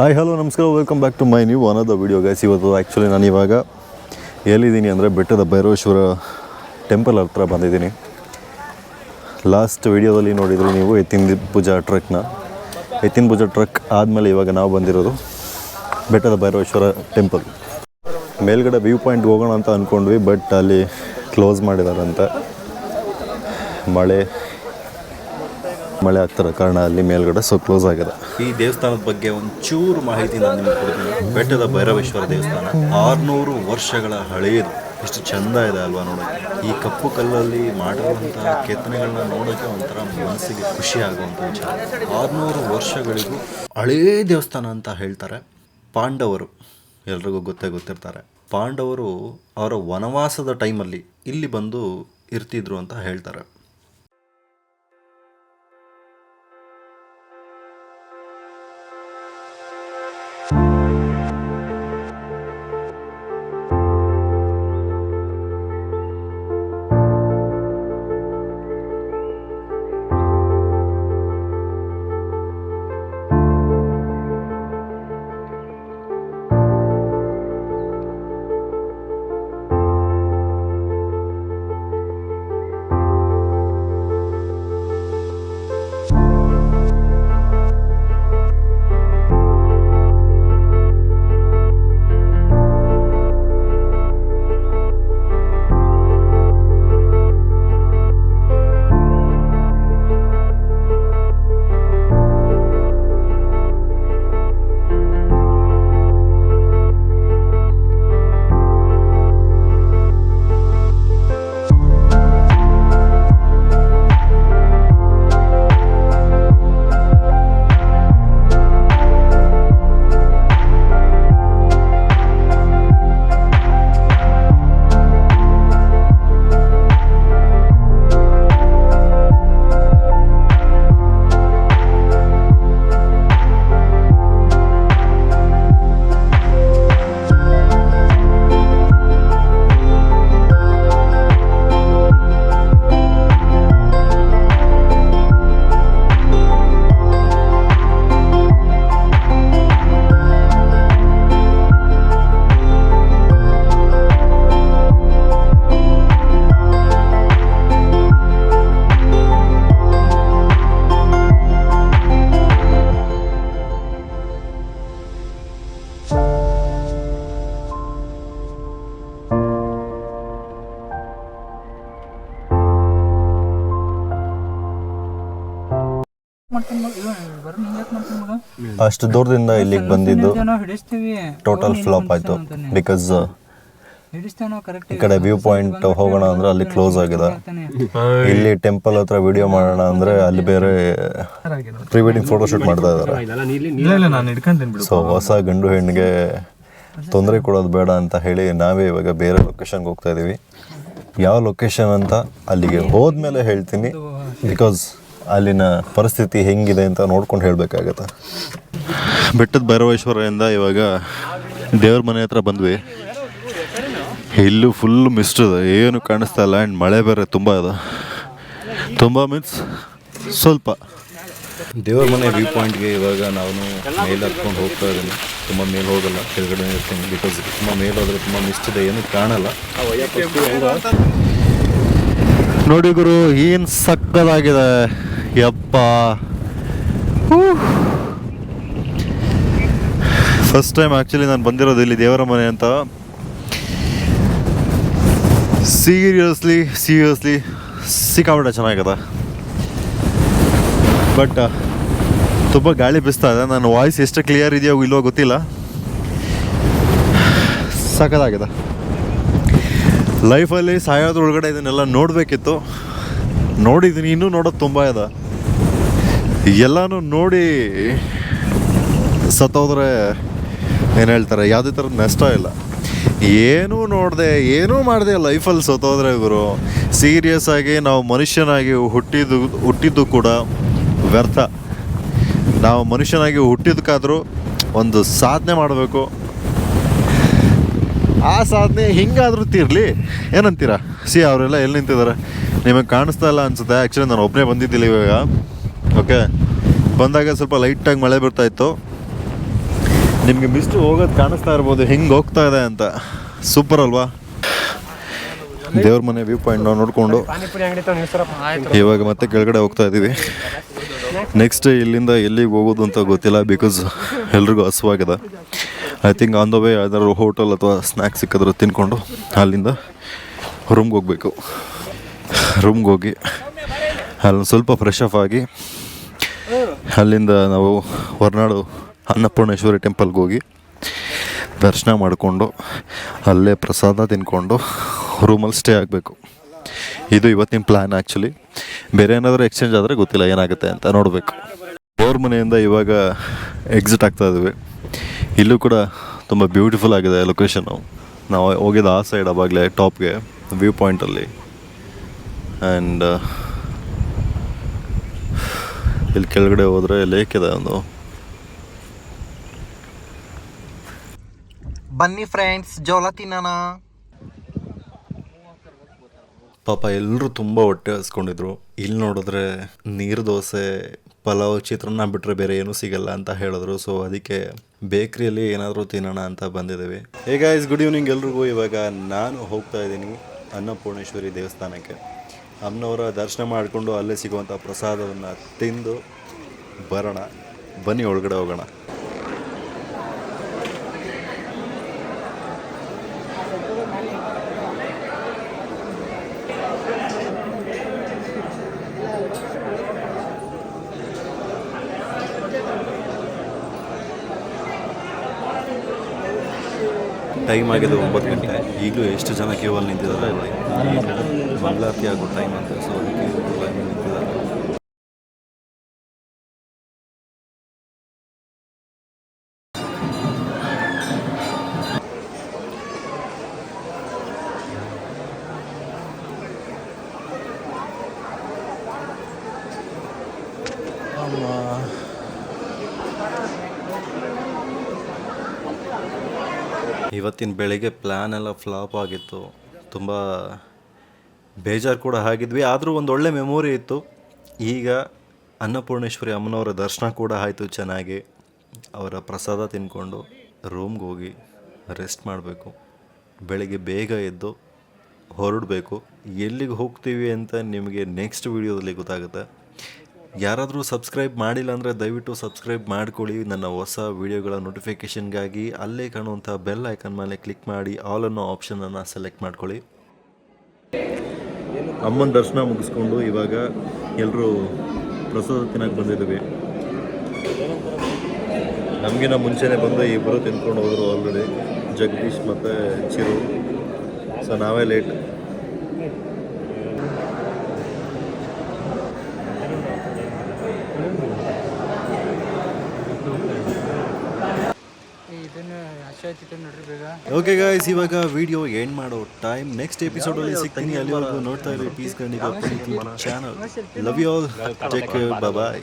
Hi hello ನಮಸ್ಕಾರ. Welcome back to my new the video guys ಇವತ್ತು actually ನಾನು ಇವಾಗ ಎಲ್ಲಿದ್ದೀನಿ ಅಂದರೆ ಬೆಟ್ಟದ ಭೈರವೇಶ್ವರ ಟೆಂಪಲ್ ಹತ್ರ ಬಂದಿದ್ದೀನಿ. ಲಾಸ್ಟ್ ವಿಡಿಯೋದಲ್ಲಿ ನೋಡಿದ್ರು ನೀವು ಎತ್ತಿನ ಪೂಜಾ ಟ್ರಕ್ನ ಎತ್ತಿನ ಪೂಜಾ ಟ್ರಕ್ ಆದಮೇಲೆ ಇವಾಗ ನಾವು ಬಂದಿರೋದು ಬೆಟ್ಟದ ಭೈರವೇಶ್ವರ ಟೆಂಪಲ್ ಮೇಲ್ಗಡೆ ವ್ಯೂ ಪಾಯಿಂಟ್ ಹೋಗೋಣ ಅಂತ ಅಂದ್ಕೊಂಡ್ವಿ ಬಟ್ ಅಲ್ಲಿ ಕ್ಲೋಸ್ ಮಾಡಿದಾರಂತೆ. ಮಳೆ ಮಳೆ ಆಗ್ತಿರೋ ಕಾರಣ ಅಲ್ಲಿ ಮೇಲ್ಗಡೆ ಸೊ ಕ್ಲೋಸ್ ಆಗಿದೆ. ಈ ದೇವಸ್ಥಾನದ ಬಗ್ಗೆ ಒಂಚೂರು ಮಾಹಿತಿ ನಾನು ನಿಮ್ಗೆ ಕೊಡ್ತೀನಿ. ಬೆಟ್ಟದ ಭೈರವೇಶ್ವರ ದೇವಸ್ಥಾನ, ಆರುನೂರು ವರ್ಷಗಳ ಹಳೆಯದು ಎಷ್ಟು ಚಂದ ಇದೆ ಅಲ್ವಾ ನೋಡೋಕ್ಕೆ ಈ ಕಪ್ಪು ಕಲ್ಲಲ್ಲಿ ಮಾಡಿರುವಂತಹ ಕೆತ್ತನೆಗಳನ್ನ ನೋಡೋಕೆ ಒಂಥರ ಮನಸ್ಸಿಗೆ ಖುಷಿ ಆಗುವಂಥ ವಿಚಾರ. ಆರ್ನೂರು ವರ್ಷಗಳಿಗೂ ಹಳೇ ದೇವಸ್ಥಾನ ಅಂತ ಹೇಳ್ತಾರೆ ಪಾಂಡವರು. ಎಲ್ರಿಗೂ ಗೊತ್ತೇ ಗೊತ್ತಿರ್ತಾರೆ. ಪಾಂಡವರು ಅವರ ವನವಾಸದ ಟೈಮಲ್ಲಿ ಇಲ್ಲಿ ಬಂದು ಇರ್ತಿದ್ರು ಅಂತ ಹೇಳ್ತಾರೆ. ಮಾಡ್ತೀನಿ ಮಗ. ಇವ ಬರೀ ಹಿಂಗ್ಯಾಕ್ ಮಾಡ್ತೀನಿ ಮಗ? ಅಷ್ಟು ದೂರದಿಂದ ಇಲ್ಲಿಗೆ ಬಂದಿದ್ದು ಹಿಡಿಸ್ತೀವಿ. ಟೋಟಲ್ ಫ್ಲಾಪ್ ಆಯಿತು. ಬಿಕಾಸ್ ಹಿಡಿಸ್ತೇವೆ ನಾವು ಕರೆಕ್ಟ್ ಈ ಕಡೆ ವ್ಯೂ ಪಾಯಿಂಟ್ ಹೋಗೋಣ ಅಂದ್ರೆ ಅಲ್ಲಿ ಕ್ಲೋಸ್ ಆಗಿದೆ. ಇಲ್ಲಿ ಟೆಂಪಲ್ ಹತ್ರ ವಿಡಿಯೋ ಮಾಡೋಣ ಅಂದ್ರೆ ಅಲ್ಲಿ ಬೇರೆ ಪ್ರೀ ವೆಡ್ಡಿಂಗ್ ಫೋಟೋ ಶೂಟ್ ಮಾಡ್ತಾ ಇದ್ದಾರೆ ನಾನು ಹಿಡ್ಕೊಂತೀನಿ ಬಿಡು. ಸೊ ಹೊಸ ಗಂಡು ಹೆಣ್ಣಿಗೆ ತೊಂದರೆ ಕೊಡೋದು ಬೇಡ ಅಂತ ಹೇಳಿ ನಾವೇ ಇವಾಗ ಬೇರೆ ಲೊಕೇಶನ್ಗೆ ಹೋಗ್ತಾ ಇದೀವಿ. ಯಾವ ಲೊಕೇಶನ್ ಅಂತ ಅಲ್ಲಿಗೆ ಹೋದ್ಮೇಲೆ ಹೇಳ್ತೀನಿ. ಬಿಕಾಸ್ ಅಲ್ಲಿನ ಪರಿಸ್ಥಿತಿ ಹೆಂಗಿದೆ ಅಂತ ನೋಡ್ಕೊಂಡು ಹೇಳಬೇಕಾಗತ್ತೆ. ಬೆಟ್ಟದ ಭೈರವೇಶ್ವರದಿಂದ ಇವಾಗ ದೇವ್ರ ಮನೆ ಹತ್ರ ಬಂದ್ವಿ. ಇಲ್ಲೂ ಫುಲ್ ಮಿಸ್ಟ್ ಇದೆ. ಏನು ಕಾಣಿಸ್ತಾ ಇಲ್ಲ. ಆ್ಯಂಡ್ ಮಳೆ ಬೇರೆ ತುಂಬ ಇದೆ. ತುಂಬ ಮೀನ್ಸ್ ಸ್ವಲ್ಪ. ದೇವ್ರ ಮನೆ ವ್ಯೂ ಪಾಯಿಂಟ್ಗೆ ಇವಾಗ ನಾನು ಮೇಲೆ ಹತ್ಕೊಂಡು ಹೋಗ್ತಾ ಇದ್ದೀನಿ. ತುಂಬ ಮೇಲೆ ಹೋಗಲ್ಲ. ಕೆಳಗಡೆ ಇರ್ತೀನಿ ಬಿಕಾಸ್ ತುಂಬ ಮೇಲೆ ಹೋದರೆ ತುಂಬ ಮಿಸ್ಟ್ ಇದೆ. ಏನು ಕಾಣಲ್ಲ. ನೋಡಿ ಗುರು ಏನು ಸಕ್ಕದಾಗಿದೆ. ಯಪ್ಪ. ಫಸ್ಟ್ ಟೈಮ್ ಆ್ಯಕ್ಚುಲಿ ನಾನು ಬಂದಿರೋದು ಇಲ್ಲಿ ದೇವರ ಮನೆ ಅಂತ. ಸೀರಿಯಸ್ಲಿ ಸೀರಿಯಸ್ಲಿ ಸಿಕ್ಕಾಬಿಟ್ಟೆ ಚೆನ್ನಾಗಿದೆ. ಬಟ್ ತುಂಬ ಗಾಳಿ ಬಿಸ್ತಾ ಇದೆ. ನನ್ನ ವಾಯ್ಸ್ ಎಷ್ಟು ಕ್ಲಿಯರ್ ಇದೆಯೋ ಇಲ್ವೋ ಗೊತ್ತಿಲ್ಲ. ಸಖತ್ತಾಗಿದೆ. ಲೈಫಲ್ಲಿ ಸಾಯೋದ್ರೊಳಗಡೆ ಇದನ್ನೆಲ್ಲ ನೋಡಬೇಕಿತ್ತು. ನೋಡಿದ್ದೀನಿ, ಇನ್ನೂ ನೋಡೋದು ತುಂಬ ಇದೆ. ಎಲ್ಲನೂ ನೋಡಿ ಸತ್ತೋದ್ರೆ ಏನು ಹೇಳ್ತಾರೆ? ಯಾವುದೇ ಥರದ ನಷ್ಟ ಇಲ್ಲ. ಏನೂ ನೋಡಿದೆ, ಏನೂ ಮಾಡಿದೆ ಲೈಫಲ್ಲಿ ಸತ್ತೋದ್ರೆ ಗುರು. ಸೀರಿಯಸ್ ಆಗಿ ನಾವು ಮನುಷ್ಯನಾಗಿ ಹುಟ್ಟಿದ್ದು ಹುಟ್ಟಿದ್ದು ಕೂಡ ವ್ಯರ್ಥ. ನಾವು ಮನುಷ್ಯನಾಗಿ ಹುಟ್ಟಿದಕ್ಕಾದರೂ ಒಂದು ಸಾಧನೆ ಮಾಡಬೇಕು. ಆ ಸಾಧನೆ ಹಿಂಗಾದರೂ ತೀರ್ಲಿ. ಏನಂತೀರಾ? ಸಿ, ಅವರೆಲ್ಲ ಎಲ್ಲಿ ನಿಂತಿದ್ದಾರೆ? ನಿಮಗೆ ಕಾಣಿಸ್ತಾ ಇಲ್ಲ ಅನ್ಸುತ್ತೆ. ಆ್ಯಕ್ಚುಲಿ ನಾನು ಒಬ್ಬನೇ ಬಂದಿದ್ದಿಲ್ಲ ಇವಾಗ. ಓಕೆ? ಬಂದಾಗ ಸ್ವಲ್ಪ ಲೈಟಾಗಿ ಮಳೆ ಬರ್ತಾಯಿತ್ತು ನಿಮಗೆ ಮಿಸ್ಟ್ ಹೋಗೋದು ಕಾಣಿಸ್ತಾ ಇರ್ಬೋದು, ಹೆಂಗೆ ಹೋಗ್ತಾ ಇದೆ ಅಂತ. ಸೂಪರ್ ಅಲ್ವಾ? ದೇವ್ರ ಮನೆ ವ್ಯೂ ಪಾಯಿಂಟ್ ನೋಡಿಕೊಂಡು ಇವಾಗ ಮತ್ತೆ ಕೆಳಗಡೆ ಹೋಗ್ತಾ ಇದ್ದೀವಿ. ನೆಕ್ಸ್ಟ್ ಇಲ್ಲಿಂದ ಎಲ್ಲಿಗೆ ಹೋಗೋದು ಅಂತ ಗೊತ್ತಿಲ್ಲ ಬಿಕಾಸ್ ಎಲ್ರಿಗೂ ಹಸುವಾಗಿದೆ. I think on the way ಯಾವ್ದಾದ್ರು ಹೋಟೆಲ್ ಅಥವಾ ಸ್ನ್ಯಾಕ್ಸ್ ಸಿಕ್ಕಿದ್ರು ತಿನ್ಕೊಂಡು ಅಲ್ಲಿಂದ ರೂಮ್ಗೆ ಹೋಗಬೇಕು. ರೂಮ್ಗೆ ಹೋಗಿ, ಅಲ್ಲಿ ಸ್ವಲ್ಪ ಫ್ರೆಶ್ ಅಪ್ ಆಗಿ ಅಲ್ಲಿಂದ ನಾವು ಹೊರನಾಡು ಅನ್ನಪೂರ್ಣೇಶ್ವರಿ ಟೆಂಪಲ್ಗೆ ಹೋಗಿ ದರ್ಶನ ಮಾಡಿಕೊಂಡು ಅಲ್ಲೇ ಪ್ರಸಾದ ತಿನ್ಕೊಂಡು ರೂಮಲ್ಲಿ ಸ್ಟೇ ಆಗಬೇಕು. ಇದು ಇವತ್ತಿನ ಪ್ಲ್ಯಾನ್ ಆ್ಯಕ್ಚುಲಿ ಬೇರೆ ಏನಾದರೂ ಎಕ್ಸ್ಚೇಂಜ್ ಆದರೆ ಗೊತ್ತಿಲ್ಲ ಏನಾಗುತ್ತೆ ಅಂತ ನೋಡಬೇಕು. ಅವ್ರ ಮನೆಯಿಂದ ಇವಾಗ ಎಕ್ಸಿಟ್ ಆಗ್ತಾ ಇದ್ವಿ. ಇಲ್ಲೂ ಕೂಡ ತುಂಬ ಬ್ಯೂಟಿಫುಲ್ ಆಗಿದೆ ಲೊಕೇಶನ್ನು ನಾವು ಹೋಗಿದ್ದು ಆ ಸೈಡ್ ಅವಾಗಲೇ ಟಾಪ್ಗೆ ವ್ಯೂ ಪಾಯಿಂಟಲ್ಲಿ ಆ್ಯಂಡ್ ಇಲ್ಲಿ ಕೆಳಗಡೆ ಹೋದ್ರೆ ಲೇಕ್ ಇದೆ ಒಂದು. ಬನ್ನಿ ಫ್ರೆಂಡ್ಸ್ ಜೋಳ ತಿನ್ನೋಣ. ಪಾಪ ಎಲ್ಲರೂ ತುಂಬ ಹೊಟ್ಟೆ ಹಸ್ಕೊಂಡಿದ್ರು. ಇಲ್ಲಿ ನೋಡಿದ್ರೆ ನೀರು ದೋಸೆ ಪಲಾವ್ ಚಿತ್ರಾನ್ನ ಬಿಟ್ಟರೆ ಬೇರೆ ಏನೂ ಸಿಗಲ್ಲ ಅಂತ ಹೇಳಿದ್ರು. ಸೊ ಅದಕ್ಕೆ ಬೇಕ್ರಿಯಲ್ಲಿ ಏನಾದರೂ ತಿನ್ನೋಣ ಅಂತ ಬಂದಿದ್ದೀವಿ. ಹೇಗಾಯ್ಸ್ ಗುಡ್ ಈವ್ನಿಂಗ್ ಎಲ್ರಿಗೂ. ಇವಾಗ ನಾನು ಹೋಗ್ತಾ ಇದ್ದೀನಿ ಅನ್ನಪೂರ್ಣೇಶ್ವರಿ ದೇವಸ್ಥಾನಕ್ಕೆ. ಅಮ್ಮನವರ ದರ್ಶನ ಮಾಡಿಕೊಂಡು ಅಲ್ಲೇ ಸಿಗುವಂಥ ಪ್ರಸಾದವನ್ನು ತಿಂದು ಬರೋಣ. ಬನ್ನಿ ಒಳಗಡೆ ಹೋಗೋಣ. ಟೈಮ್ ಆಗಿದೆ ಒಂಬತ್ತು ಗಂಟೆ. ಈಗಲೂ ಎಷ್ಟು ಜನ ಕೇವಲ್ ನಿಂತಿದ್ದಾರೆ ಮಂಗಳಾರತಿ ಆಗೋ ಟೈಮ್ ಅಂತ ಸೊ ಅದಕ್ಕೆ ಇವತ್ತಿನ ಬೆಳಿಗ್ಗೆ ಪ್ಲ್ಯಾನ್ ಎಲ್ಲ ಫ್ಲಾಪ್ ಆಗಿತ್ತು. ತುಂಬ ಬೇಜಾರು ಕೂಡ ಆಗಿದ್ವಿ ಆದರೂ ಒಂದು ಒಳ್ಳೆ ಮೆಮೊರಿ ಇತ್ತು. ಈಗ ಅನ್ನಪೂರ್ಣೇಶ್ವರಿ ಅಮ್ಮನವರ ದರ್ಶನ ಕೂಡ ಆಯಿತು ಚೆನ್ನಾಗಿ. ಅವರ ಪ್ರಸಾದ ತಿನ್ಕೊಂಡು ರೂಮ್ಗೆ ಹೋಗಿ ರೆಸ್ಟ್ ಮಾಡಬೇಕು. ಬೆಳಗ್ಗೆ ಬೇಗ ಎದ್ದು ಹೊರಡಬೇಕು. ಎಲ್ಲಿಗೆ ಹೋಗ್ತೀವಿ ಅಂತ ನಿಮಗೆ ನೆಕ್ಸ್ಟ್ ವೀಡಿಯೋದಲ್ಲಿ ಗೊತ್ತಾಗುತ್ತೆ. ಯಾರಾದರೂ ಸಬ್ಸ್ಕ್ರೈಬ್ ಮಾಡಿಲ್ಲ ಅಂದರೆ ದಯವಿಟ್ಟು ಸಬ್ಸ್ಕ್ರೈಬ್ ಮಾಡ್ಕೊಳ್ಳಿ. ನನ್ನ ಹೊಸ ವೀಡಿಯೋಗಳ ನೋಟಿಫಿಕೇಷನ್ಗಾಗಿ ಅಲ್ಲೇ ಕಾಣುವಂಥ ಬೆಲ್ ಐಕನ್ ಮೇಲೆ ಕ್ಲಿಕ್ ಮಾಡಿ. ಆಲ್ ಅನ್ನೋ ಆಪ್ಷನನ್ನು ಸೆಲೆಕ್ಟ್ ಮಾಡ್ಕೊಳ್ಳಿ. ಅಮ್ಮನ ದರ್ಶನ ಮುಗಿಸ್ಕೊಂಡು ಇವಾಗ ಎಲ್ಲರೂ ಪ್ರಸಾದ ತಿನ್ನಕ್ಕೆ ಬಂದಿದ್ದೀವಿ. ನಮಗಿನ ಮುಂಚೆನೇ ಬಂದು ಇಬ್ಬರು ತಿನ್ಕೊಂಡು ಹೋದರು ಆಲ್ರೆಡಿ ಜಗದೀಶ್ ಮತ್ತು ಚಿರು. ಸೊ ನಾವೇ ಲೇಟ್ ಓಕೆ ಗಾಯ್ಸ್ ಇವಾಗ ವಿಡಿಯೋ ಎಂಡ್ ಮಾಡೋ ಟೈಮ್ ನೆಕ್ಸ್ಟ್ ಎಪಿಸೋಡ್ ಅಲ್ಲಿ ಸಿಗ್ತೀನಿ ಅಲ್ಲಿವರೆಗೂ ನೋಡ್ತಾ ಇರಿ. ಪೀಸ್ ಖಂಡಿತ channel love you all take care bye